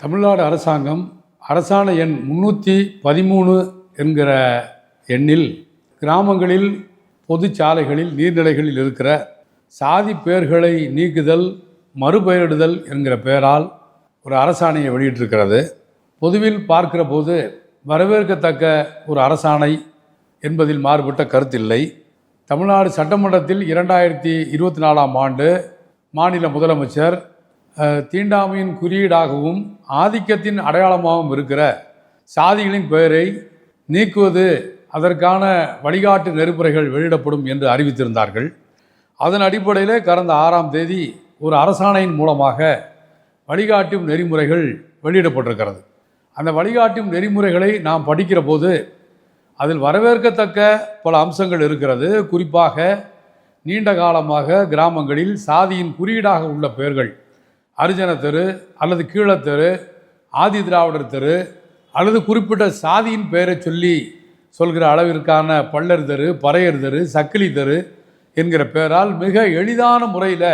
தமிழ்நாடு அரசாங்கம் அரசாணை எண் முன்னூற்றி பதிமூணு என்கிற எண்ணில் கிராமங்களில் பொது சாலைகளில் நீர்நிலைகளில் இருக்கிற சாதி பெயர்களை நீக்குதல் மறுபெயரிடுதல் என்கிற பெயரால் ஒரு அரசாணையை வெளியிட்டிருக்கிறது. பொதுவில் பார்க்கிற போது வரவேற்கத்தக்க ஒரு அரசாணை என்பதில் மாறுபட்ட கருத்தில்லை. தமிழ்நாடு சட்டமன்றத்தில் இரண்டாயிரத்தி இருபத்தி நாலாம் ஆண்டு மாநில முதலமைச்சர் தீண்டாமையின் குறியீடாகவும் ஆதிக்கத்தின் அடையாளமாகவும் இருக்கிற சாதிகளின் பெயரை நீக்குவது அதற்கான வழிகாட்டு நெறிமுறைகள் வெளியிடப்படும் என்று அறிவித்திருந்தார்கள். அதன் அடிப்படையில் கடந்த ஆறாம் தேதி ஒரு அரசாணையின் மூலமாக வழிகாட்டும் நெறிமுறைகள் வெளியிடப்பட்டிருக்கிறது. அந்த வழிகாட்டும் நெறிமுறைகளை நாம் படிக்கிற போது அதில் வரவேற்கத்தக்க பல அம்சங்கள் இருக்கிறது. குறிப்பாக நீண்ட காலமாக கிராமங்களில் சாதியின் குறியீடாக உள்ள பெயர்கள் அரிஜன தெரு அல்லது கீழத்தெரு ஆதி திராவிடர் தெரு அல்லது குறிப்பிட்ட சாதியின் பெயரை சொல்லி சொல்கிற அளவிற்கான பள்ளர் தெரு பறையர் தெரு சக்கிலி தெரு என்கிற பெயரால் மிக எளிதான முறையில்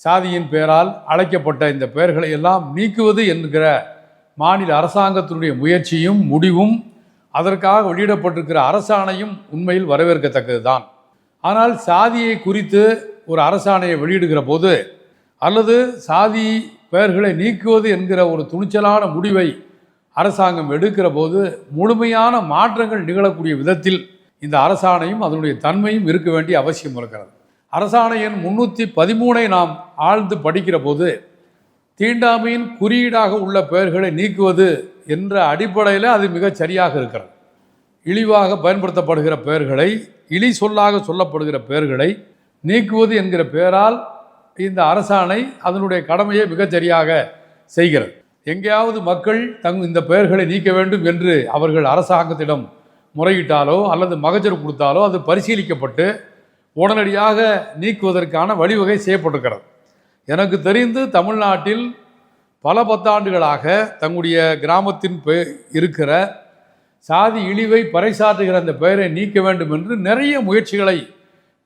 சாதியின் பெயரால் அழைக்கப்பட்ட இந்த பெயர்களை எல்லாம் நீக்குவது என்கிற மாநில அரசாங்கத்தினுடைய முயற்சியும் முடிவும் அதற்காக வெளியிடப்பட்டிருக்கிற அரசாணையும் உண்மையில் வரவேற்கத்தக்கது தான் ஆனால் சாதியை குறித்து ஒரு அரசாணையை வெளியிடுகிற போது அல்லது சாதி பெயர்களை நீக்குவது என்கிற ஒரு துணிச்சலான முடிவை அரசாங்கம் எடுக்கிற போது முழுமையான மாற்றங்கள் நிகழக்கூடிய விதத்தில் இந்த அரசாணையும் அதனுடைய தன்மையும் இருக்க வேண்டிய அவசியம் இருக்கிறது. அரசாணை எண் முன்னூற்றி பதிமூனை நாம் ஆழ்ந்து படிக்கிற போது தீண்டாமையின் குறியீடாக உள்ள பெயர்களை நீக்குவது என்ற அடிப்படையில் அது மிகச் சரியாக இருக்கிறது. இழிவாக பயன்படுத்தப்படுகிற பெயர்களை இழி சொல்லாக சொல்லப்படுகிற பெயர்களை நீக்குவது என்கிற பெயரால் இந்த அரசாணை அதனுடைய கடமையை மிகச்சரியாக செய்கிறது. எங்கேயாவது மக்கள் தங் இந்த பெயர்களை நீக்க வேண்டும் என்று அவர்கள் அரசாங்கத்திடம் முறையிட்டாலோ அல்லது மகஜர் கொடுத்தாலோ அது பரிசீலிக்கப்பட்டு உடனடியாக நீக்குவதற்கான வழிவகை செய்யப்பட்டிருக்கிறது. எனக்கு தெரிந்து தமிழ்நாட்டில் பல பத்தாண்டுகளாக தங்களுடைய கிராமத்தின் பெ இருக்கிற சாதி இழிவை பறைசாற்றுகிற அந்த பெயரை நீக்க வேண்டும் என்று நிறைய முயற்சிகளை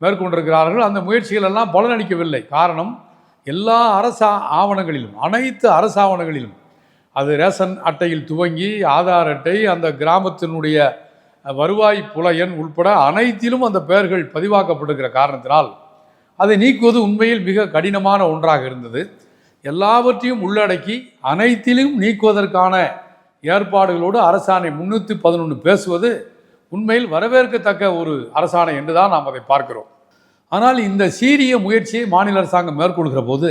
மேற்கொண்டிருக்கிறார்கள். அந்த முயற்சிகள் எல்லாம் பலனளிக்கவில்லை. காரணம் எல்லா அரச ஆவணங்களிலும் அனைத்து அரசு ஆவணங்களிலும். அது ரேஷன் அட்டையில் துவங்கி ஆதார் அட்டை அந்த கிராமத்தினுடைய வருவாய் புலையன் உள்பட உட்பட அனைத்திலும் அந்த பெயர்கள் பதிவாக்கப்பட்டிருக்கிற காரணத்தினால் அதை நீக்குவது உண்மையில் மிக கடினமான ஒன்றாக இருந்தது. எல்லாவற்றையும் உள்ளடக்கி அனைத்திலும் நீக்குவதற்கான ஏற்பாடுகளோடு அரசாணை முன்னூற்றி பதினொன்று பேசுவது உண்மையில் வரவேற்கத்தக்க ஒரு அரசாணை என்று தான் நாம் அதை பார்க்கிறோம். ஆனால் இந்த சீரிய முயற்சியை மாநில அரசாங்கம் மேற்கொள்கிற போது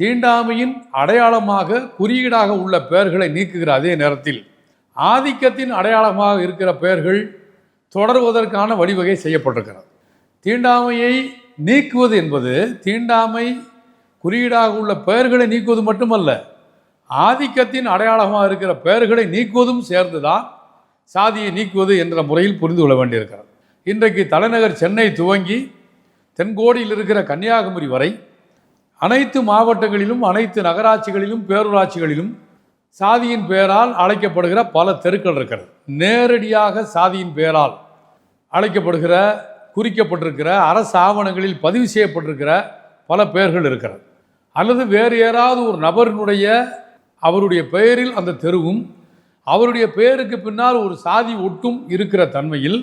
தீண்டாமையின் அடையாளமாக குறியீடாக உள்ள பெயர்களை நீக்குகிற அதே நேரத்தில் ஆதிக்கத்தின் அடையாளமாக இருக்கிற பெயர்கள் தொடர்வதற்கான வழிவகை செய்யப்பட்டிருக்கிறது. தீண்டாமையை நீக்குவது என்பது தீண்டாமை குறியீடாக உள்ள பெயர்களை நீக்குவது மட்டுமல்ல ஆதிக்கத்தின் அடையாளமாக இருக்கிற பெயர்களை நீக்குவதும் சேர்ந்துதான் சாதியை நீக்குவது என்ற முறையில் புரிந்து கொள்ள வேண்டியிருக்கிறது. இன்றைக்கு தலைநகர் சென்னை துவங்கி தென்கோடியில் இருக்கிற கன்னியாகுமரி வரை அனைத்து மாவட்டங்களிலும் அனைத்து நகராட்சிகளிலும் பேரூராட்சிகளிலும் சாதியின் பெயரால் அழைக்கப்படுகிற பல தெருக்கள் இருக்கிறது. நேரடியாக சாதியின் பெயரால் அழைக்கப்படுகிற குறிக்கப்பட்டிருக்கிற அரசு ஆவணங்களில் பதிவு செய்யப்பட்டிருக்கிற பல பெயர்கள் இருக்கிறது. அல்லது வேறு யாராவது ஒரு நபரினுடைய அவருடைய பெயரில் அந்த தெருவும் அவருடைய பெயருக்கு பின்னால் ஒரு சாதி ஒட்டும் இருக்கிற தன்மையில்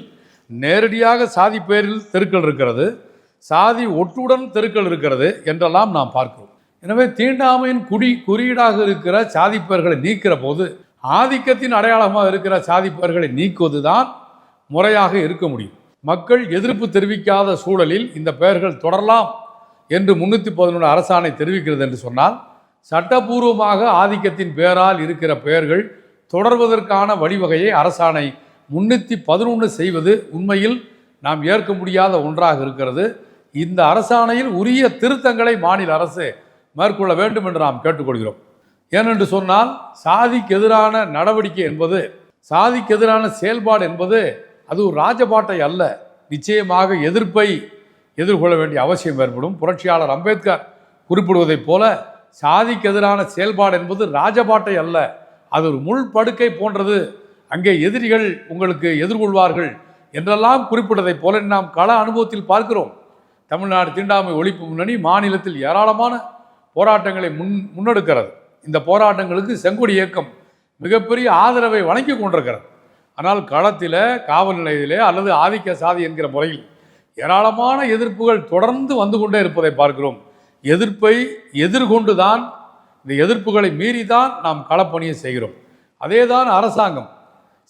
நேரடியாக சாதி பெயரில் தெருக்கள் இருக்கிறது சாதி ஒட்டுடன் தெருக்கள் இருக்கிறது என்றெல்லாம் நாம் பார்க்கிறோம். எனவே தீண்டாமையின் குடி குறியீடாக இருக்கிற சாதி பெயர்களை நீக்கிற போது ஆதிக்கத்தின் அடையாளமாக இருக்கிற சாதி பெயர்களை நீக்குவது தான் முறையாக இருக்க முடியும். மக்கள் எதிர்ப்பு தெரிவிக்காத சூழலில் இந்த பெயர்கள் தொடரலாம் என்று முன்னூற்றி பதினொன்று அரசாணை தெரிவிக்கிறது என்று சொன்னால் சட்டபூர்வமாக ஆதிக்கத்தின் பெயரால் இருக்கிற பெயர்கள் தொடர்வதற்கான வழிவகையை அரசாணை முன்னூற்றி பதினொன்று செய்வது உண்மையில் நாம் ஏற்க முடியாத ஒன்றாக இருக்கிறது. இந்த அரசாணையில் உரிய திருத்தங்களை மாநில அரசு மேற்கொள்ள வேண்டும் என்று நாம் கேட்டுக்கொள்கிறோம். ஏனென்று சொன்னால் சாதிக்கு எதிரான நடவடிக்கை என்பது சாதிக்கு எதிரான செயல்பாடு என்பது அது ஒரு ராஜபாட்டை அல்ல. நிச்சயமாக எதிர்ப்பை எதிர்கொள்ள வேண்டிய அவசியம் ஏற்படும். புரட்சியாளர் அம்பேத்கர் குறிப்பிடுவதைப் போல சாதிக்கு எதிரான செயல்பாடு என்பது ராஜபாட்டை அல்ல. அது ஒரு முள் படுக்கை போன்றது. அங்கே எதிரிகள் உங்களுக்கு எதிர்கொள்வார்கள் என்றெல்லாம் குறிப்பிட்டதைப் போல நாம் கள அனுபவத்தில் பார்க்கிறோம். தமிழ்நாடு தீண்டாமை ஒழிப்பு முன்னணி மாநிலத்தில் ஏராளமான போராட்டங்களை முன் முன்னெடுக்கிறது. இந்த போராட்டங்களுக்கு செங்கொடி இயக்கம் மிகப்பெரிய ஆதரவை வழங்கி கொண்டிருக்கிறது. ஆனால் களத்தில் காவல் நிலையத்திலே அல்லது ஆதிக்க சாதி என்கிற முறையில் ஏராளமான எதிர்ப்புகள் தொடர்ந்து வந்து கொண்டே இருப்பதை பார்க்கிறோம். எதிர்ப்பை எதிர்கொண்டு தான் இந்த எதிர்ப்புகளை மீறி தான் நாம் களப்பணியை செய்கிறோம். அதே தான் அரசாங்கம்.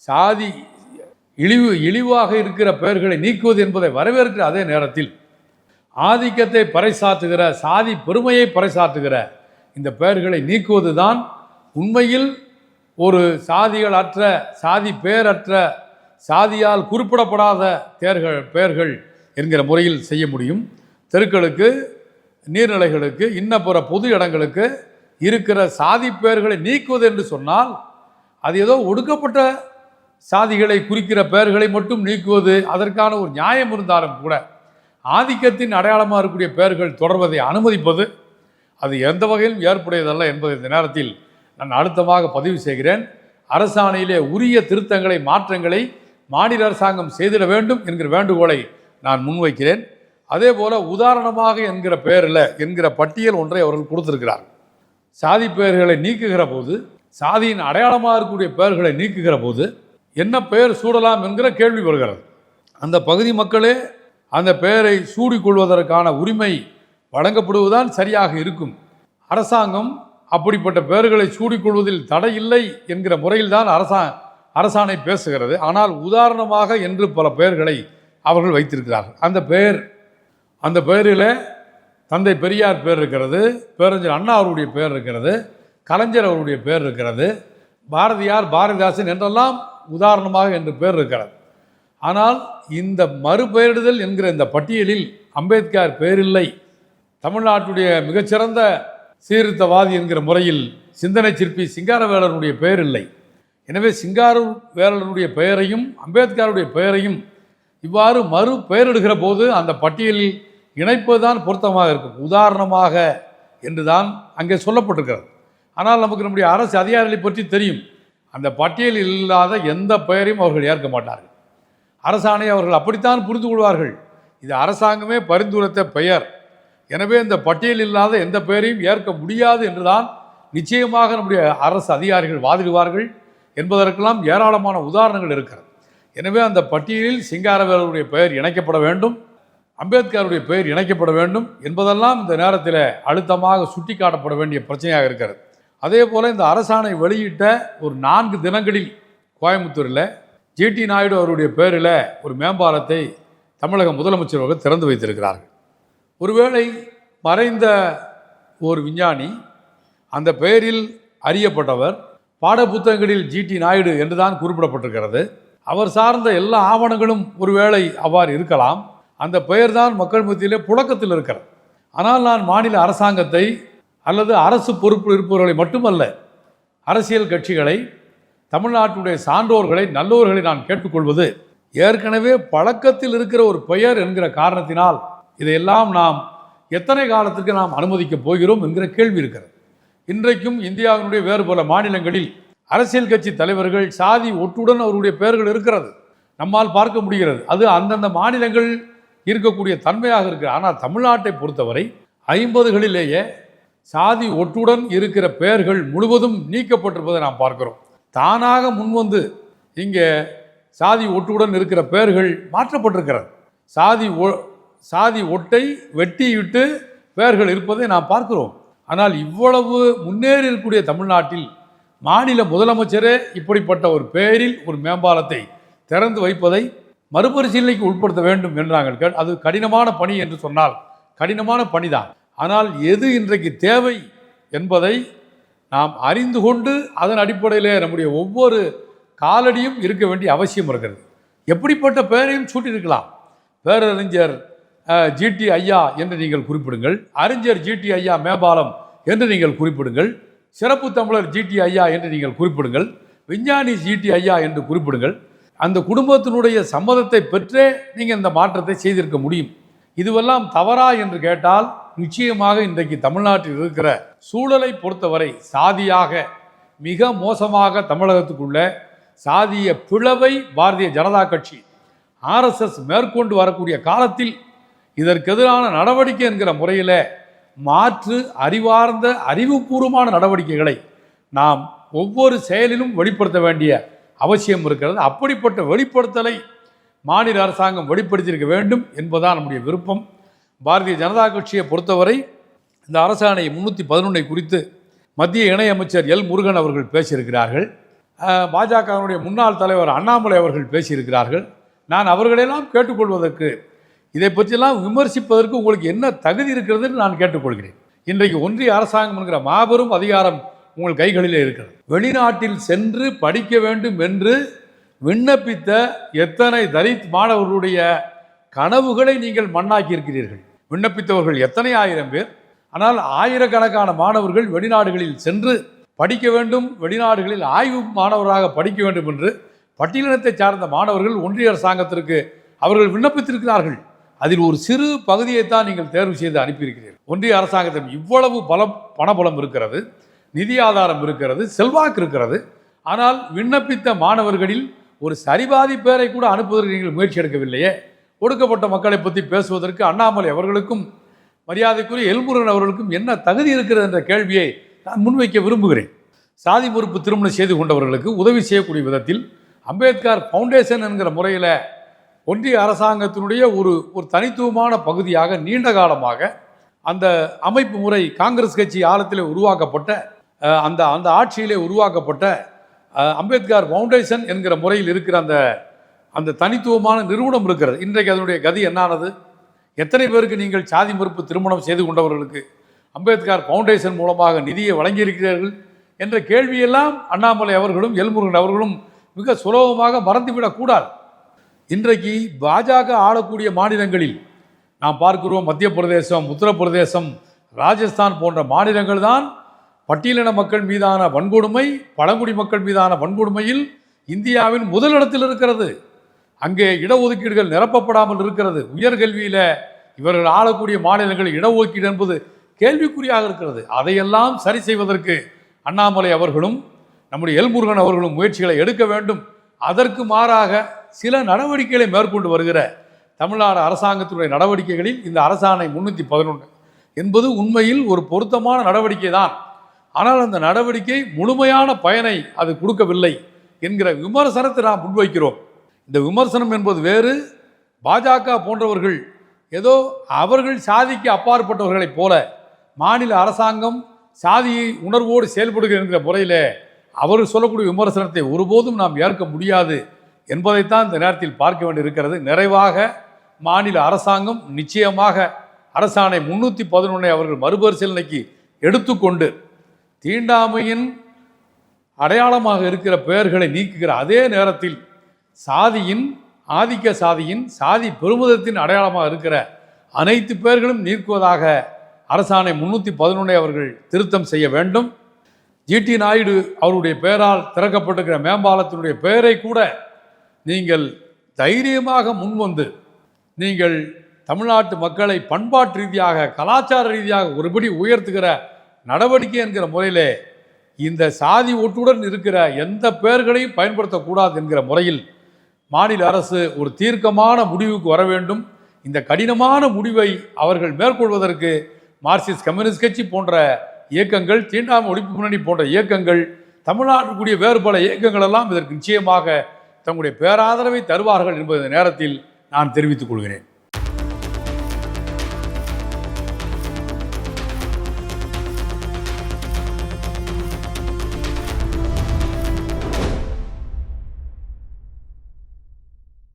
சாதி இழிவு இழிவாக இருக்கிற பெயர்களை நீக்குவது என்பதை வரவேற்கிற அதே நேரத்தில் ஆதிக்கத்தை பறைசாற்றுகிற சாதி பெருமையை பறைசாற்றுகிற இந்த பெயர்களை நீக்குவது தான் உண்மையில் ஒரு சாதிகள் அற்ற சாதி பேரற்ற சாதியால் குறிப்பிடப்படாத தேர்கள் பெயர்கள் என்கிற முறையில் செய்ய முடியும். தெருக்களுக்கு நீர்நிலைகளுக்கு இன்னப்புற பொது இடங்களுக்கு இருக்கிற சாதி பெயர்களை நீக்குவது என்று சொன்னால் அது ஏதோ ஒடுக்கப்பட்ட சாதிகளை குறிக்கிற பெயர்களை மட்டும் நீக்குவது அதற்கான ஒரு நியாயம் இருந்தாலும் கூட ஆதிக்கத்தின் அடையாளமாக இருக்கக்கூடிய பெயர்கள் தொடர்வதை அனுமதிப்பது அது எந்த வகையிலும் ஏற்புடையதல்ல என்பதை இந்த நேரத்தில் நான் அழுத்தமாக பதிவு செய்கிறேன். அரசாணையிலே உரிய திருத்தங்களை மாற்றங்களை மாநில அரசாங்கம் செய்திட வேண்டும் என்கிற வேண்டுகோளை நான் முன்வைக்கிறேன். அதே போல உதாரணமாக என்கிற பெயரில் என்கிற பட்டியல் ஒன்றை அவர்கள் கொடுத்திருக்கிறார்கள். சாதி பெயர்களை நீக்குகிற போது சாதியின் அடையாளமாக இருக்கக்கூடிய பெயர்களை நீக்குகிற போது என்ன பெயர் சூடலாம் என்கிற கேள்வி வருகிறது. அந்த பகுதி மக்களே அந்த பெயரை சூடிக்கொள்வதற்கான உரிமை வழங்கப்படுவதுதான் சரியாக இருக்கும். அரசாங்கம் அப்படிப்பட்ட பெயர்களை சூடிக்கொள்வதில் தடை இல்லை என்கிற முறையில்தான் அரசா அரசாணை பேசுகிறது. ஆனால் உதாரணமாக என்று பல பெயர்களை அவர்கள் வைத்திருக்கிறார்கள். அந்த பெயர் அந்த பெயரில் தந்தை பெரியார் பேர் இருக்கிறது பேரஞ்சர் அண்ணா அவருடைய பெயர் இருக்கிறது கலைஞர் அவருடைய பெயர் இருக்கிறது பாரதியார் பாரதிதாசன் என்றெல்லாம் உதாரணமாக என்று பெயர் இருக்கிறது. ஆனால் இந்த மறுபெயரிடுதல் என்கிற இந்த பட்டியலில் அம்பேத்கர் பெயரில்லை தமிழ்நாட்டுடைய மிகச்சிறந்த சீர்திருத்தவாதி என்கிற முறையில் சிந்தனை சிற்பி சிங்காரவேலருடைய பெயர் இல்லை எனவே சிங்காரவேலருடைய பெயரையும் அம்பேத்கருடைய பெயரையும் இவ்வாறு மறு பெயரிடுகிற போது அந்த பட்டியலில் இணைப்பதுதான் பொருத்தமாக இருக்கும். உதாரணமாக என்று தான் அங்கே சொல்லப்பட்டிருக்கிறது. ஆனால் நமக்கு நம்முடைய அரசு அதிகாரிகளை பற்றி தெரியும். அந்த பட்டியலில் இல்லாத எந்த பெயரையும் அவர்கள் ஏற்க மாட்டார்கள். அரசாணையை அவர்கள் அப்படித்தான் புரிந்து கொள்வார்கள். இது அரசாங்கமே பரிந்துரைத்த பெயர். எனவே இந்த பட்டியல் இல்லாத எந்த பெயரையும் ஏற்க முடியாது என்றுதான் நிச்சயமாக நம்முடைய அரசு அதிகாரிகள் வாதிடுவார்கள் என்பதற்கெல்லாம் ஏராளமான உதாரணங்கள் இருக்கிறது. எனவே அந்த பட்டியலில் சிங்காரவேலருடைய பெயர் இணைக்கப்பட வேண்டும். அம்பேத்கருடைய பெயர் இணைக்கப்பட வேண்டும் என்பதெல்லாம் இந்த நேரத்தில் அழுத்தமாக சுட்டிக்காட்டப்பட வேண்டிய பிரச்சனையாக இருக்கிறது. அதே போல் இந்த அரசாணை வெளியிட்ட ஒரு நான்கு தினங்களில் கோயம்புத்தூரில் ஜிடி நாயுடு அவருடைய பெயரில் ஒரு மேம்பாலத்தை தமிழக முதலமைச்சர் அவர்கள் திறந்து வைத்திருக்கிறார்கள். ஒருவேளை மறைந்த ஒரு விஞ்ஞானி அந்த பெயரில் அறியப்பட்டவர் பாடப்புத்தகங்களில் ஜிடி நாயுடு என்றுதான் குறிப்பிடப்பட்டிருக்கிறது. அவர் சார்ந்த எல்லா ஆவணங்களும் ஒருவேளை அவ்வாறு இருக்கலாம். அந்த பெயர் தான் மக்கள் மத்தியிலே புழக்கத்தில் இருக்கிறது. ஆனால் நான் மாநில அரசாங்கத்தை அல்லது அரசு பொறுப்பில் இருப்பவர்களை மட்டுமல்ல அரசியல் கட்சிகளை தமிழ்நாட்டுடைய சான்றோர்களை நல்லோர்களை நான் கேட்டுக்கொள்வது ஏற்கனவே பழக்கத்தில் இருக்கிற ஒரு பெயர் என்கிற காரணத்தினால் இதையெல்லாம் நாம் எத்தனை காலத்திற்கு நாம் அனுமதிக்கப் போகிறோம் என்கிற கேள்வி இருக்கிறது. இன்றைக்கும் இந்தியாவினுடைய வேறு பல மாநிலங்களில் அரசியல் கட்சி தலைவர்கள் சாதி ஒட்டுடன் அவருடைய பெயர்கள் இருக்கிறது. நம்மால் பார்க்க முடிகிறது. அது அந்தந்த மாநிலங்கள் இருக்கக்கூடிய தன்மையாக இருக்குது ஆனால் தமிழ்நாட்டை பொறுத்தவரை ஐம்பதுகளிலேயே சாதி ஒட்டுடன் இருக்கிற பெயர்கள் முழுவதும் நீக்கப்பட்டிருப்பதை நாம் பார்க்கிறோம். தானாக முன்வந்து இங்கே சாதி ஒட்டுடன் இருக்கிற பெயர்கள் மாற்றப்பட்டிருக்கிறது. சாதி ஒ சாதி ஒட்டை வெட்டியிட்டு பெயர்கள் இருப்பதை நாம் பார்க்கிறோம். ஆனால் இவ்வளவு முன்னேறி இருக்கக்கூடிய தமிழ்நாட்டில் மாநில முதலமைச்சரே இப்படிப்பட்ட ஒரு பெயரில் ஒரு மேம்பாலத்தை திறந்து வைப்பதை மறுபரிசீலனைக்கு உட்படுத்த வேண்டும் என்று நாங்கள் அது கடினமான பணி என்று சொன்னால் கடினமான பணிதான். ஆனால் எது இன்றைக்கு தேவை என்பதை நாம் அறிந்து கொண்டு அதன் அடிப்படையிலே நம்முடைய ஒவ்வொரு காலடியும் இருக்க வேண்டிய அவசியம் இருக்கிறது. எப்படிப்பட்ட பெயரையும் சூட்டியிருக்கலாம்? பேரறிஞர் ஜிடி ஐயா என்று நீங்கள் குறிப்பிடுங்கள். அறிஞர் ஜிடி ஐயா மேம்பாலம் என்று நீங்கள் குறிப்பிடுங்கள். சிறப்பு தமிழர் ஜிடி ஐயா என்று நீங்கள் குறிப்பிடுங்கள். விஞ்ஞானி ஜிடி ஐயா என்று குறிப்பிடுங்கள். அந்த குடும்பத்தினுடைய சம்மதத்தை பெற்றே நீங்கள் இந்த மாற்றத்தை செய்திருக்க முடியும். இதுவெல்லாம் தவறா என்று கேட்டால் நிச்சயமாக இன்றைக்கு தமிழ்நாட்டில் இருக்கிற சூழலை பொறுத்தவரை சாதியாக மிக மோசமாக தமிழகத்துக்குள்ள சாதிய பிளவை பாரதிய ஜனதா கட்சி ஆர்எஸ்எஸ் மேற்கொண்டு வரக்கூடிய காலத்தில் இதற்கு எதிரான நடவடிக்கை என்கிற முறையில் மாற்று அறிவார்ந்த அறிவுபூர்வமான நடவடிக்கைகளை நாம் ஒவ்வொரு செயலிலும் வெளிப்படுத்த வேண்டிய அவசியம் இருக்கிறது. அப்படிப்பட்ட வெளிப்படுத்தலை மாநில அரசாங்கம் வெளிப்படுத்தியிருக்க வேண்டும் என்பதுதான் நம்முடைய விருப்பம். பாரதிய ஜனதா கட்சியை பொறுத்தவரை இந்த அரசாணை முன்னூற்றி பதினொன்றை குறித்து மத்திய இணையமைச்சர் எல் முருகன் அவர்கள் பேசியிருக்கிறார்கள். பாஜகவினுடைய முன்னாள் தலைவர் அண்ணாமலை அவர்கள் பேசியிருக்கிறார்கள். நான் அவர்களெல்லாம் கேட்டுக்கொள்வதற்கு இதை பற்றியெல்லாம் விமர்சிப்பதற்கு உங்களுக்கு என்ன தகுதி இருக்கிறதுன்னு நான் கேட்டுக்கொள்கிறேன். இன்றைக்கு ஒன்றிய அரசாங்கம் என்கிற மாபெரும் அதிகாரம் உங்கள் கைகளிலே இருக்கிறது. வெளிநாட்டில் சென்று படிக்க வேண்டும் என்று விண்ணப்பித்த எத்தனை தலித் மாணவர்களுடைய கனவுகளை நீங்கள் மண்ணாக்கி இருக்கிறீர்கள் விண்ணப்பித்தவர்கள் எத்தனை ஆயிரம் பேர்? ஆனால் ஆயிரக்கணக்கான மாணவர்கள் வெளிநாடுகளில் சென்று படிக்க வேண்டும் வெளிநாடுகளில் ஆய்வு மாணவராக படிக்க வேண்டும் என்று பட்டியலினத்தை சார்ந்த மாணவர்கள் ஒன்றிய அரசாங்கத்திற்கு அவர்கள் விண்ணப்பித்திருக்கிறார்கள். அதில் ஒரு சிறு பகுதியைத்தான் நீங்கள் தேர்வு செய்து அனுப்பியிருக்கிறீர்கள். ஒன்றிய அரசாங்கத்திடம் இவ்வளவு பலம் பணபலம் இருக்கிறது. நிதி ஆதாரம் இருக்கிறது செல்வாக்கு இருக்கிறது. ஆனால் விண்ணப்பித்த மாணவர்களில் ஒரு சரிபாதி பேரை கூட அனுப்புவதற்கு நீங்கள் முயற்சி எடுக்கவில்லையே. ஒடுக்கப்பட்ட மக்களை பற்றி பேசுவதற்கு அண்ணாமலை அவர்களுக்கும் மரியாதைக்குரிய எல்முருகன் அவர்களுக்கும் என்ன தகுதி இருக்கிறது என்ற கேள்வியை நான் முன்வைக்க விரும்புகிறேன். சாதி பொறுப்பு திருமணம் செய்து கொண்டவர்களுக்கு உதவி செய்யக்கூடிய விதத்தில் அம்பேத்கர் ஃபவுண்டேஷன் என்கிற முறையில் ஒன்றிய அரசாங்கத்தினுடைய ஒரு ஒரு தனித்துவமான பகுதியாக நீண்ட காலமாக அந்த அமைப்பு முறை காங்கிரஸ் கட்சி ஆழத்தில் உருவாக்கப்பட்ட அந்த அந்த ஆட்சியிலே உருவாக்கப்பட்ட அம்பேத்கர் ஃபவுண்டேஷன் என்கிற முறையில் இருக்கிற அந்த அந்த தனித்துவமான நிறுவனம் இருக்கிறது. இன்றைக்கு அதனுடைய கதி என்னானது? எத்தனை பேருக்கு நீங்கள் சாதி மறுப்பு திருமணம் செய்து கொண்டவர்களுக்கு அம்பேத்கர் ஃபவுண்டேஷன் மூலமாக நிதியை வழங்கியிருக்கிறீர்கள் என்ற கேள்வியெல்லாம் அண்ணாமலை அவர்களும் எல்முருகன் அவர்களும் மிக சுலபமாக மறந்துவிடக்கூடாது இன்றைக்கு பாஜக ஆளக்கூடிய மாநிலங்களில் நாம் பார்க்கிறோம் மத்திய பிரதேசம் உத்தரப்பிரதேசம் ராஜஸ்தான் போன்ற மாநிலங்கள் தான் பட்டியலின மக்கள் மீதான வன்கொடுமை பழங்குடி மக்கள் மீதான வன்கொடுமையில் இந்தியாவின் முதலிடத்தில் இருக்கிறது. அங்கே இடஒதுக்கீடுகள் நிரப்பப்படாமல் இருக்கிறது. உயர்கல்வியில் இவர்கள் ஆளக்கூடிய மாநிலங்கள் இடஒதுக்கீடு என்பது கேள்விக்குறியாக இருக்கிறது. அதையெல்லாம் சரி செய்வதற்கு அண்ணாமலை அவர்களும் நம்முடைய எல்முருகன் அவர்களும் முயற்சிகளை எடுக்க வேண்டும். அதற்கு மாறாக சில நடவடிக்கைகளை மேற்கொண்டு வருகிற தமிழ்நாடு அரசாங்கத்தினுடைய நடவடிக்கைகளில் இந்த அரசாணை முன்னூற்றி பதினொன்று என்பது உண்மையில் ஒரு பொருத்தமான நடவடிக்கை தான் ஆனால் அந்த நடவடிக்கை முழுமையான பயனை அது கொடுக்கவில்லை என்கிற விமர்சனத்தை நாம் முன்வைக்கிறோம். இந்த விமர்சனம் என்பது வேறு. பாஜக போன்றவர்கள் ஏதோ அவர்கள் சாதிக்கு அப்பாற்பட்டவர்களைப் போல மாநில அரசாங்கம் சாதியை உணர்வோடு செயல்படுகிற என்கிற முறையில் அவர்கள் சொல்லக்கூடிய விமர்சனத்தை ஒருபோதும் நாம் ஏற்க முடியாது என்பதைத்தான் இந்த நேரத்தில் பார்க்க வேண்டியிருக்கிறது. நிறைவாக மாநில அரசாங்கம் நிச்சயமாக அரசாணை முன்னூற்றி பதினொன்றை அவர்கள் மறுபரிசீலனைக்கு எடுத்துக்கொண்டு தீண்டாமையின் அடையாளமாக இருக்கிற பெயர்களை நீக்குகிற அதே நேரத்தில் சாதியின் ஆதிக்க சாதியின் சாதி பெருமிதத்தின் அடையாளமாக இருக்கிற அனைத்து பெயர்களும் நீக்குவதாக அரசாணை முன்னூற்றி பதினொன்றை அவர்கள் திருத்தம் செய்ய வேண்டும். ஜிடி நாயுடு அவருடைய பெயரால் திறக்கப்பட்டிருக்கிற மேம்பாலத்தினுடைய பெயரை கூட நீங்கள் தைரியமாக முன்வந்து நீங்கள் தமிழ்நாட்டு மக்களை பண்பாட்டு ரீதியாக கலாச்சார ரீதியாக ஒருபடி உயர்த்துகிற நடவடிக்கை என்கிற முறையிலே இந்த சாதி ஒட்டுடன் இருக்கிற எந்த பெயர்களையும் பயன்படுத்தக்கூடாது என்கிற முறையில் மாநில அரசு ஒரு தீர்க்கமான முடிவுக்கு வர வேண்டும். இந்த கடினமான முடிவை அவர்கள் மேற்கொள்வதற்கு மார்க்சிஸ்ட் கம்யூனிஸ்ட் கட்சி போன்ற இயக்கங்கள் தீண்டாமை ஒழிப்பு முன்னணி போன்ற இயக்கங்கள் தமிழ்நாட்டுக்குரிய வேறு பல இயக்கங்கள் எல்லாம் இதற்கு நிச்சயமாக தங்களுடைய பேராதரவை தருவார்கள் என்பது இந்த நேரத்தில் நான் தெரிவித்துக் கொள்கிறேன்.